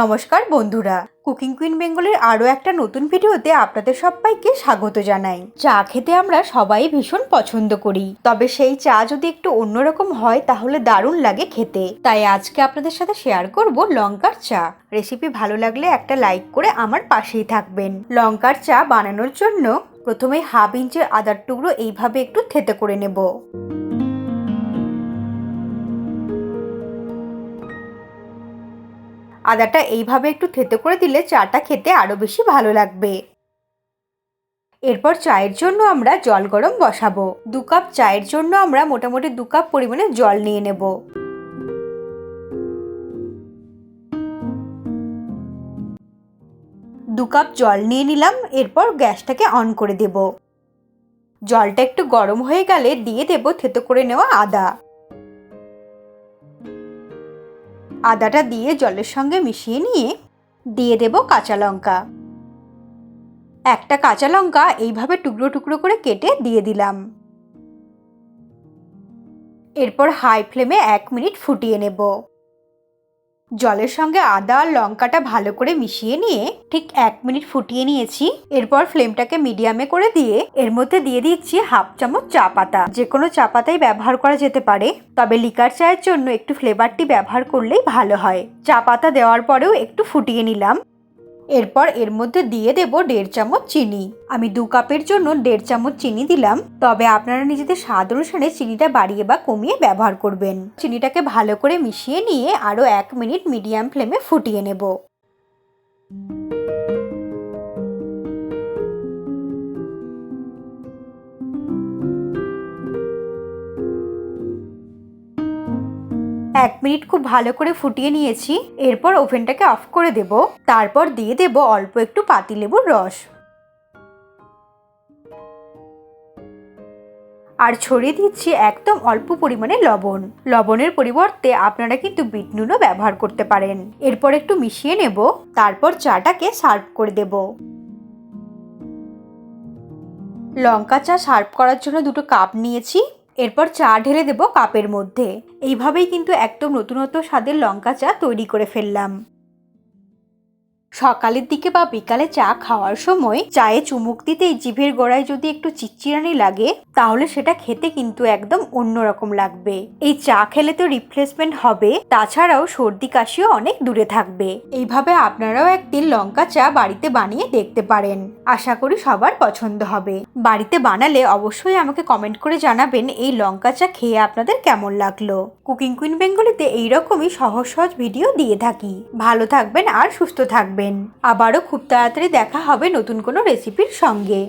নমস্কার বন্ধুরা। Cooking queen বেঙ্গলের আরও একটা নতুন ভিডিওতে আপনাদের সবাইকে স্বাগত জানাই। চা খেতে আমরা সবাই ভীষণ পছন্দ করি। তবে সেই চা যদি একটু অন্যরকম হয়, তাহলে দারুণ লাগে খেতে। তাই আজকে আপনাদের সাথে শেয়ার করব লঙ্কার চা। রেসিপি ভালো লাগলে একটা লাইক করে আমার পাশেই থাকবেন। লঙ্কার চা বানানোর জন্য প্রথমে হাফ ইঞ্চের আদার টুকরো এইভাবে একটু থেতে করে নেব। আদাটা এইভাবে একটু থেতে করে দিলে চাটা খেতে আরও বেশি ভালো লাগবে। এরপর চায়ের জন্য আমরা জল গরম বসাবো। দু কাপ চায়ের জন্য আমরা মোটামুটি দু কাপ পরিমাণে জল নিয়ে নেব। দু কাপ জল নিয়ে নিলাম, এরপর গ্যাসটাকে অন করে দেব। জলটা একটু গরম হয়ে গেলে দিয়ে দেব থেতো করে নেওয়া আদা। আদাটা দিয়ে জলের সঙ্গে মিশিয়ে নিয়ে দিয়ে দেব কাঁচা লঙ্কা। একটা কাঁচা লঙ্কা এইভাবে টুকরো টুকরো করে কেটে দিয়ে দিলাম। এরপর হাই ফ্লেমে এক মিনিট ফুটিয়ে নেব। জলের সঙ্গে আদা আর লঙ্কাটা ভালো করে মিশিয়ে নিয়ে ঠিক এক মিনিট ফুটিয়ে নিয়েছি। এরপর ফ্লেমটাকে মিডিয়ামে করে দিয়ে এর মধ্যে দিয়ে দিচ্ছি হাফ চামচ চা পাতা। যে কোনো চা পাতাই ব্যবহার করা যেতে পারে, তবে লিকার চায়ের জন্য একটু ফ্লেভারটি ব্যবহার করলেই ভালো হয়। চা পাতা দেওয়ার পরেও একটু ফুটিয়ে নিলাম। এরপর এর মধ্যে দিয়ে দেব দেড় চামচ চিনি। আমি দু কাপের জন্য দেড় চামচ চিনি দিলাম, তবে আপনারা নিজেদের স্বাদ অনুসারে চিনিটা বাড়িয়ে বা কমিয়ে ব্যবহার করবেন। চিনিটাকে ভালো করে মিশিয়ে নিয়ে আরও এক মিনিট মিডিয়াম ফ্লেমে ফুটিয়ে নেব। এক মিনিট খুব ভালো করে ফুটিয়ে নিয়েছি। এরপর ওভেনটাকে অফ করে দেব। তারপর দিয়ে দেব অল্প একটু পাতিলেবুর রস। আর ছড়িয়ে দিচ্ছি একদম অল্প পরিমাণে লবণ। লবণের পরিবর্তে আপনারা কিন্তু বিট নুনও ব্যবহার করতে পারেন। এরপর একটু মিশিয়ে নেব। তারপর চাটাকে সার্ভ করে দেব। লঙ্কা চা সার্ভ করার জন্য দুটো কাপ নিয়েছি। এরপর চা ঢেলে দেব কাপের মধ্যে। এইভাবেই কিন্তু একদম নতুনত্ব স্বাদের লঙ্কা চা তৈরি করে ফেললাম। সকালের দিকে বা বিকালে চা খাওয়ার সময় চায়ে চুমুক দিতেই জিভের গোড়ায় যদি একটু চিচিরানি লাগে তাহলে সেটা খেতে কিন্তু একদম অন্যরকম লাগবে। এই চা খেলে তো রিপ্লেসমেন্ট হবে, তাছাড়াও সর্দি কাশিও অনেক দূরে থাকবে। এইভাবে আপনারাও একদিন লঙ্কা চা বাড়িতে বানিয়ে দেখতে পারেন। আশা করি সবার পছন্দ হবে। বাড়িতে বানালে অবশ্যই আমাকে কমেন্ট করে জানাবেন এই লঙ্কা চা খেয়ে আপনাদের কেমন লাগল। কুকিং কুইন বেঙ্গলিতে এইরকমই সহজ সহজ ভিডিও দিয়ে থাকি। ভালো থাকবেন আর সুস্থ থাকবেন। আবারও খুব তাড়াতাড়ি দেখা হবে নতুন কোনো রেসিপির সঙ্গে।